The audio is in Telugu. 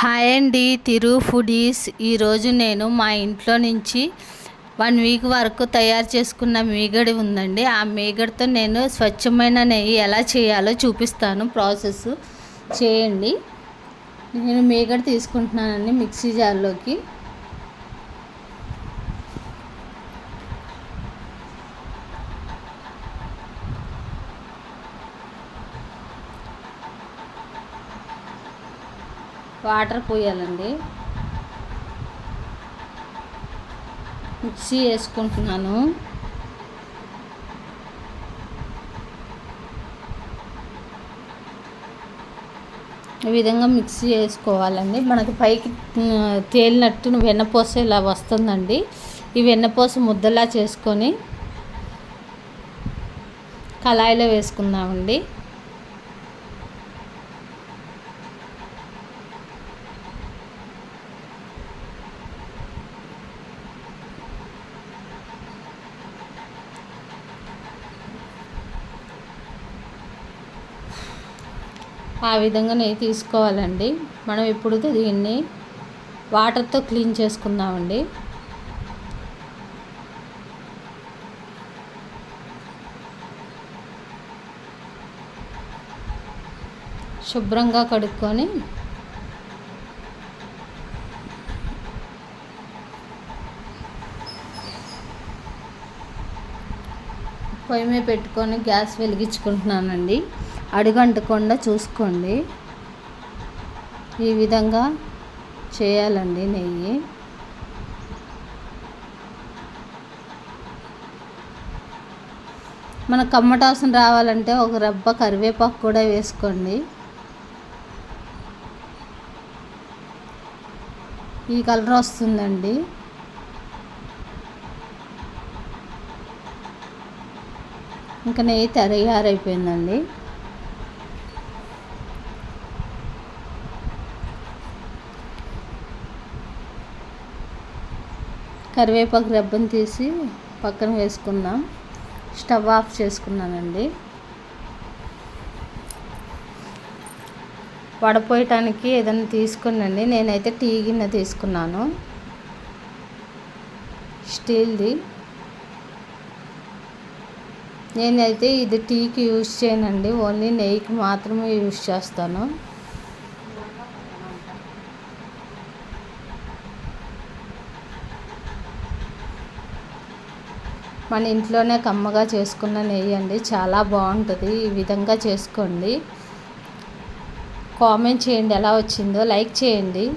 హాయ్ అండి తిరు ఫుడీస్. ఈరోజు నేను మా ఇంట్లో నుంచి వన్ వీక్ వరకు తయారు చేసుకున్న మీగడి ఉందండి. ఆ మీగడితో నేను స్వచ్ఛమైన నెయ్యి ఎలా చేయాలో చూపిస్తాను. ప్రాసెస్ చేయండి. నేను మీగడ తీసుకుంటున్నానండి మిక్సీ జార్లోకి. వాటర్ పోయాలండి. మిక్సీ వేసుకుంటున్నాను. ఈ విధంగా మిక్సీ వేసుకోవాలండి. మనకి పైకి తేలినట్టు వెన్నపూస ఇలా వస్తుందండి. ఈ వెన్నపూస ముద్దలా చేసుకొని కళాయిలో వేసుకుందామండి. ఆ విధంగా నెయ్యి తీసుకోవాలండి. మనం ఇప్పుడు దీన్ని వాటర్తో క్లీన్ చేసుకుందామండి. శుభ్రంగా కడుక్కొని పొయ్యి మీద పెట్టుకొని గ్యాస్ వెలిగించుకుంటున్నానండి. అడుగంటకుండా చూసుకోండి. ఈ విధంగా చేయాలండి నెయ్యి. మన కమ్మటాసం రావాలంటే ఒక రబ్బ కరివేపాకు కూడా వేసుకోండి. ఈ కలర్ వస్తుందండి. ఇంకా నెయ్యి తయారైపోయిందండి కరివేపాకు రెబ్బను తీసి పక్కన వేసుకుందాం స్టవ్ ఆఫ్ చేసుకున్నానండి. వడపోయటానికి ఏదైనా తీసుకునండి. నేనైతే టీ గిన్నె తీసుకున్నాను. స్టీల్ది. నేనైతే ఇది టీకి యూజ్ చేయనండి. ఓన్లీ నెయ్యికి మాత్రమే యూజ్ చేస్తాను. మన ఇంట్లోనే కమ్మగా చేసుకున్న నెయ్యి అండి. చాలా బాగుంటుంది. ఈ విధంగా చేసుకోండి. కామెంట్ చేయండి ఎలా వచ్చిందో లైక్ చేయండి.